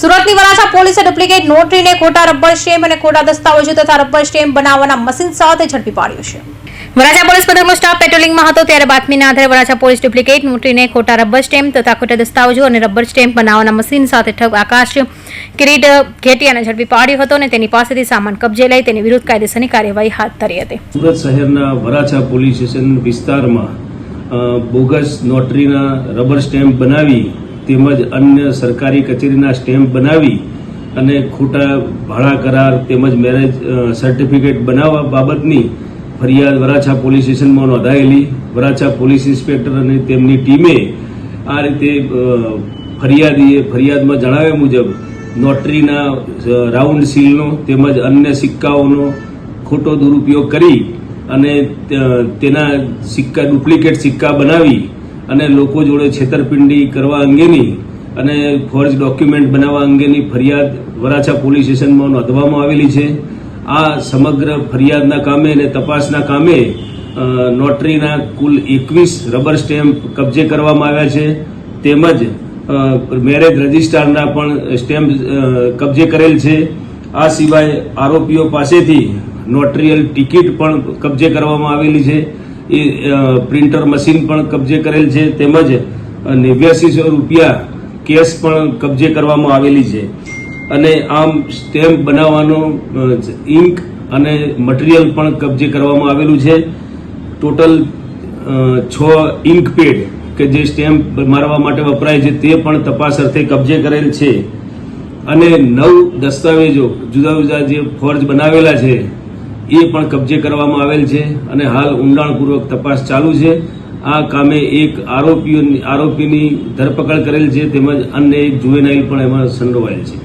સુરતની વરાછા પોલીસે ડુપ્લિકેટ નોટરીને ખોટા રબર સ્ટેમ્પ અને ખોટા દસ્તાવેજો તથા રબર સ્ટેમ્પ બનાવવાના મશીન સાથે ઝડપી પાડ્યો છે. વરાછા પોલીસ મથકનો સ્ટાફ પેટ્રોલિંગમાં હતો ત્યારે બાતમીના આધારે વરાછા પોલીસ ડુપ્લિકેટ નોટરીને ખોટા રબર સ્ટેમ્પ તથા ખોટા દસ્તાવેજો અને રબર સ્ટેમ્પ બનાવવાના મશીન સાથે ઠગ આકાશ કિરીટ ઘેટિયાને ઝડપી પાડ્યો હતો અને તેની પાસેથી સામાન કબજે લઈ તેની વિરુદ્ધ કાયદેસરની કાર્યવાહી હાથ ધરી હતી. સુરત શહેરના વરાછા પોલીસ સ્ટેશન વિસ્તારમાં બોગસ નોટરીના રબર સ્ટેમ્પ બનાવી તેમજ અન્ય સરકારી કચેરીના સ્ટેમ્પ બનાવી અને ખોટા ભાડા કરાર તેમજ મેરેજ સર્ટિફિકેટ બનાવવા બાબતની ફરિયાદ વરાછા પોલીસ સ્ટેશનમાં નોંધાયેલી. વરાછા પોલીસ ઇન્સ્પેક્ટર અને તેમની ટીમે આ રીતે ફરિયાદીએ ફરિયાદમાં જણાવ્યા મુજબ નોટરીના રાઉન્ડ સીલનો તેમજ અન્ય સિક્કાઓનો ખોટો દુરુપયોગ કરી અને તેના સિક્કા ડુપ્લિકેટ સિક્કા બનાવી અને લોકો જોડે છેતરપિંડી કરવા અંગેની અને ફોર્જ ડોક્યુમેન્ટ બનાવવા અંગેની ફરિયાદ વરાછા પોલીસ સ્ટેશનમાં નોંધવામાં આવેલી છે. આ સમગ્ર ફરિયાદના કામે અને તપાસના કામે નોટરીના કુલ એકવીસ રબર સ્ટેમ્પ કબજે કરવામાં આવ્યા છે. તેમજ મેરેજ રજિસ્ટ્રારના પણ સ્ટેમ્પ કબજે કરેલ છે. આ સિવાય આરોપીઓ પાસેથી નોટરીયલ ટિકિટ પણ કબજે કરવામાં આવેલી છે. એ પ્રિન્ટર મશીન પણ કબજે કરેલ છે તેમજ નેવ્યાસી રૂપિયા કેશ પણ કબજે કરવામાં આવેલી છે. અને આમ સ્ટેમ્પ બનાવવાનો ઇન્ક અને મટીરિયલ પણ કબજે કરવામાં આવેલું છે. ટોટલ છ ઇંક પેડ કે જે સ્ટેમ્પ મારવા માટે વપરાય છે તે પણ તપાસ અર્થે કબજે કરેલ છે. અને નવ દસ્તાવેજો જુદા જુદા જે ફોર્જ બનાવેલા છે એ પણ કબજે કરવામાં આવેલ છે અને હાલ ઊંડાણપૂર્વક તપાસ ચાલુ છે. આ કામે એક આરોપીઓની આરોપીની ધરપકડ કરેલ છે તેમજ અન્ય એક જુવેનાઇલ પણ એમાં સંડોવાયેલ છે.